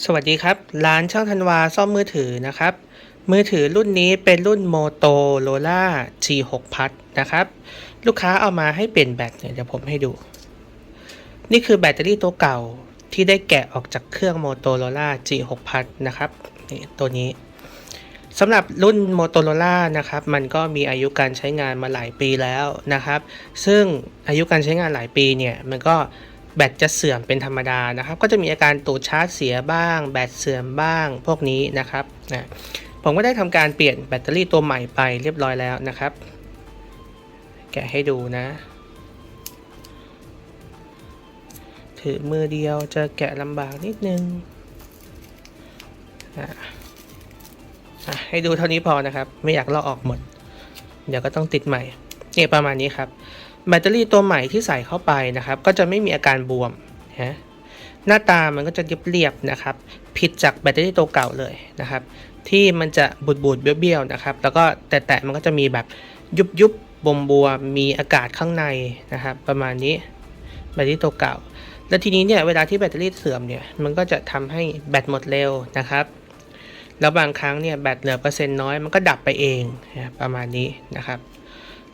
สวัสดีครับ ร้านช่างธันวาซ่อมมือถือนะครับ มือถือรุ่นนี้เป็นรุ่น Motorola G6 Plus นะครับ ลูกค้าเอามาให้เปลี่ยนแบตเนี่ยเดี๋ยวผมให้ดู นี่คือแบตเตอรี่ตัวเก่าที่ได้แกะออกจากเครื่อง Motorola G6 Plus นะครับนี่ตัวนี้สำหรับรุ่น Motorola นะครับ มันก็มีอายุการใช้งานมาหลายปีแล้วนะครับ ซึ่งอายุการใช้งานหลายปีเนี่ย มันก็ แบตจะเสื่อมเป็นธรรมดานะครับ ก็จะมีอาการตูดชาร์จเสียบ้าง แบตเสื่อมบ้าง พวกนี้นะครับนะผมก็ได้ทำการเปลี่ยนแบตเตอรี่ตัวใหม่ไปเรียบร้อยแล้วนะครับ แกะให้ดูนะ ถือมือเดียวจะแกะลำบากนิดนึงอะอะให้ดูเท่านี้พอนะครับ ไม่อยากลอกออกหมด เดี๋ยวก็ต้องติดใหม่ เนี่ยประมาณนี้ครับ แบตเตอรี่ตัวใหม่ที่ใส่เข้าไปนะครับ ก็จะไม่มีอาการบวมฮะหน้าตามันก็จะเรียบๆนะครับ ผิดจากแบตเตอรี่ตัวเก่าเลยนะครับ ที่มันจะบูดๆเบี้ยวๆนะครับ แล้วก็แตะๆมันก็จะมีแบบยุบยุบวมบวมๆมีอากาศข้างในนะครับ ประมาณนี้แบตเตอรี่ตัวเก่า แล้วทีนี้เนี่ยเวลาที่แบตเตอรี่เสื่อมเนี่ยมันก็จะทำให้แบตหมดเร็วนะครับแล้วบางครั้งเนี่ยแบตเหลือเปอร์เซ็นต์น้อยมันก็ดับไปเองนะประมาณนี้นะครับ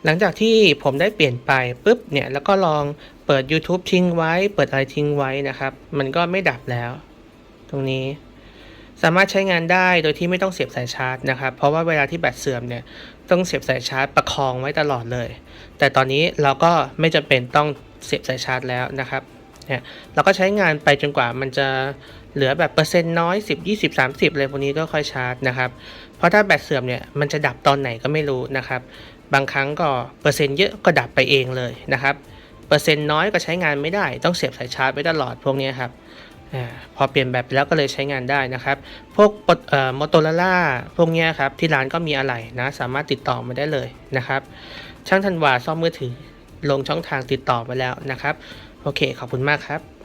หลังจากที่ผมได้เปลี่ยนไปปุ๊บเนี่ยแล้วก็ลองเปิด YouTube ทิ้งไว้ เปิดอะไรทิ้งไว้นะครับ มันก็ไม่ดับแล้ว ตรงนี้ สามารถใช้งานได้โดยที่ไม่ต้องเสียบสายชาร์จนะครับ เพราะว่าเวลาที่แบตเสื่อมเนี่ยต้องเสียบสายชาร์จประคองไว้ตลอดเลย แต่ตอนนี้เราก็ไม่จำเป็นต้องเสียบสายชาร์จแล้วนะครับเนี่ยเราก็ใช้งานไปจนกว่ามันจะเหลือแบบเปอร์เซ็นต์น้อย 10 20 30เลยพวกนี้ก็ค่อยชาร์จนะครับ เพราะถ้าแบตเสื่อมเนี่ยมันจะดับตอนไหนก็ไม่รู้นะครับ บางครั้งก็เปอร์เซ็นต์เยอะก็ดับไปเองเลยนะครับ เปอร์เซ็นต์น้อยก็ใช้งานไม่ได้ ต้องเสียบสายชาร์จไว้ตลอดพวกนี้ครับอพอเปลี่ยนแบบไปแล้วก็เลยใช้งานได้นะครับ พวกเอ่อมอโตโรล่าพวกนี้ครับที่ร้านก็มีอะไหล่นะสามารถติดต่อมาได้เลยนะครับ ช่างธันวาซ่อมมือถือลงช่องทางติดต่อไปแล้วนะครับ โอเคขอบคุณมากครับ